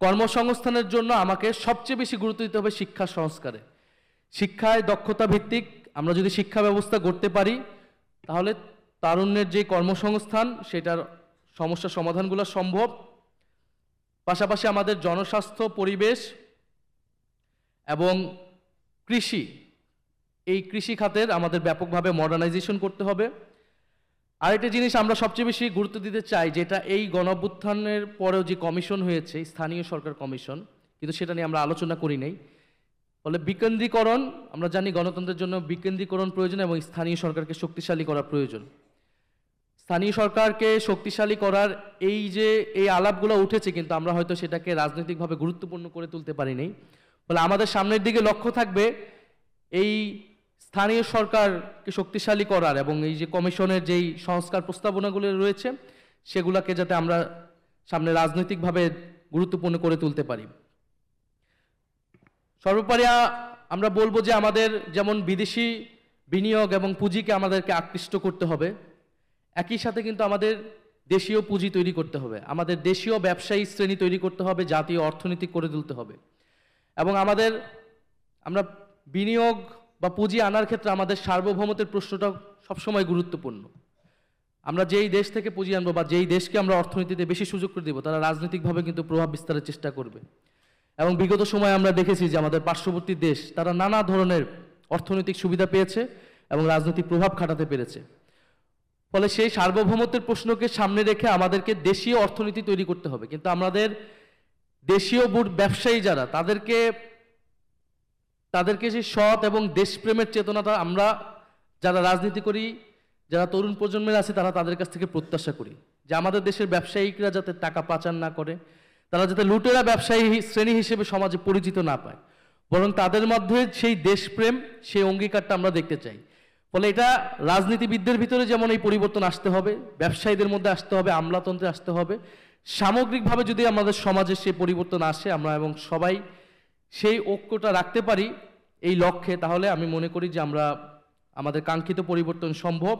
কর্মসংস্থানের জন্য আমাকে সবচেয়ে বেশি গুরুত্ব দিতে হবে শিক্ষা সংস্কারে। শিক্ষায় দক্ষতা ভিত্তিক আমরা যদি শিক্ষা ব্যবস্থা করতে পারি, তাহলে তারুণ্যের যে কর্মসংস্থান, সেটার সমস্যা সমাধানগুলো সম্ভব। পাশাপাশি আমাদের জনস্বাস্থ্য, পরিবেশ এবং কৃষি, এই কৃষি খাতের আমাদের ব্যাপকভাবে মডার্নাইজেশন করতে হবে। আরেকটা জিনিস আমরা সবচেয়ে বেশি গুরুত্ব দিতে চাই, যেটা এই গণঅভ্যুত্থানের পরেও যে কমিশন হয়েছে, স্থানীয় সরকার কমিশন, কিন্তু সেটা নিয়ে আমরা আলোচনা করি নাই। ফলে বিকেন্দ্রীকরণ, আমরা জানি গণতন্ত্রের জন্য বিকেন্দ্রীকরণ প্রয়োজন এবং স্থানীয় সরকারকে শক্তিশালী করা প্রয়োজন। স্থানীয় সরকারকে শক্তিশালী করার এই যে, এই আলাপগুলো উঠেছে, কিন্তু আমরা হয়তো সেটাকে রাজনৈতিকভাবে গুরুত্বপূর্ণ করে তুলতে পারিনি ফলে আমাদের সামনের দিকে লক্ষ্য থাকবে এই স্থানীয় সরকারকে শক্তিশালী করার এবং এই যে কমিশনের যেই সংস্কার প্রস্তাবনাগুলো রয়েছে, সেগুলোকে যাতে আমরা সামনে রাজনৈতিকভাবে গুরুত্বপূর্ণ করে তুলতে পারি। সর্বোপরি আমরা বলব যে আমাদের যেমন বিদেশি বিনিয়োগ এবং পুঁজিকে আমাদেরকে আকৃষ্ট করতে হবে, একই সাথে কিন্তু আমাদের দেশীয় পুঁজি তৈরি করতে হবে, আমাদের দেশীয় ব্যবসায়ী শ্রেণি তৈরি করতে হবে, জাতীয় অর্থনীতি করে তুলতে হবে এবং আমাদের, আমরা বিনিয়োগ বা পুঁজি আনার ক্ষেত্রে আমাদের সার্বভৌমত্বের প্রশ্নটা সবসময় গুরুত্বপূর্ণ। আমরা যেই দেশ থেকে পুঁজি আনব বা যেই দেশকে আমরা অর্থনীতিতে বেশি সুযোগ করে দেবো, তারা রাজনৈতিকভাবে কিন্তু প্রভাব বিস্তারের চেষ্টা করবে। এবং বিগত সময়ে আমরা দেখেছি যে আমাদের পার্শ্ববর্তী দেশ, তারা নানা ধরনের অর্থনৈতিক সুবিধা পেয়েছে এবং রাজনৈতিক প্রভাব খাটাতে পেরেছে। ফলে সেই সার্বভৌমত্বের প্রশ্নকে সামনে রেখে আমাদেরকে দেশীয় অর্থনীতি তৈরি করতে হবে। কিন্তু আমাদের দেশীয় বুট ব্যবসায়ী যারা, তাদেরকে তাদেরকে সেই সৎ এবং দেশপ্রেমের চেতনাটা আমরা যারা রাজনীতি করি, যারা তরুণ প্রজন্মের আছে, তারা তাদের কাছ থেকে প্রত্যাশা করি যে আমাদের দেশের ব্যবসায়িকরা যাতে টাকা পাচার না করে, তারা যাতে লুটেরা ব্যবসায়ী শ্রেণি হিসেবে সমাজে পরিচিত না পায়। বরং তাদের মধ্যে সেই দেশপ্রেম, সেই অঙ্গীকারটা আমরা দেখতে চাই। ফলে এটা রাজনীতিবিদদের ভিতরে যেমন এই পরিবর্তন আসতে হবে, ব্যবসায়ীদের মধ্যে আসতে হবে, আমলাতন্ত্রে আসতে হবে, সামগ্রিকভাবে যদি আমাদের সমাজে সেই পরিবর্তন আসে আমরা এবং সবাই সেই ঐক্যটা রাখতে পারি এই লক্ষ্যে তাহলে আমি মনে করি যে আমরা আমাদের কাঙ্ক্ষিত পরিবর্তন সম্ভব।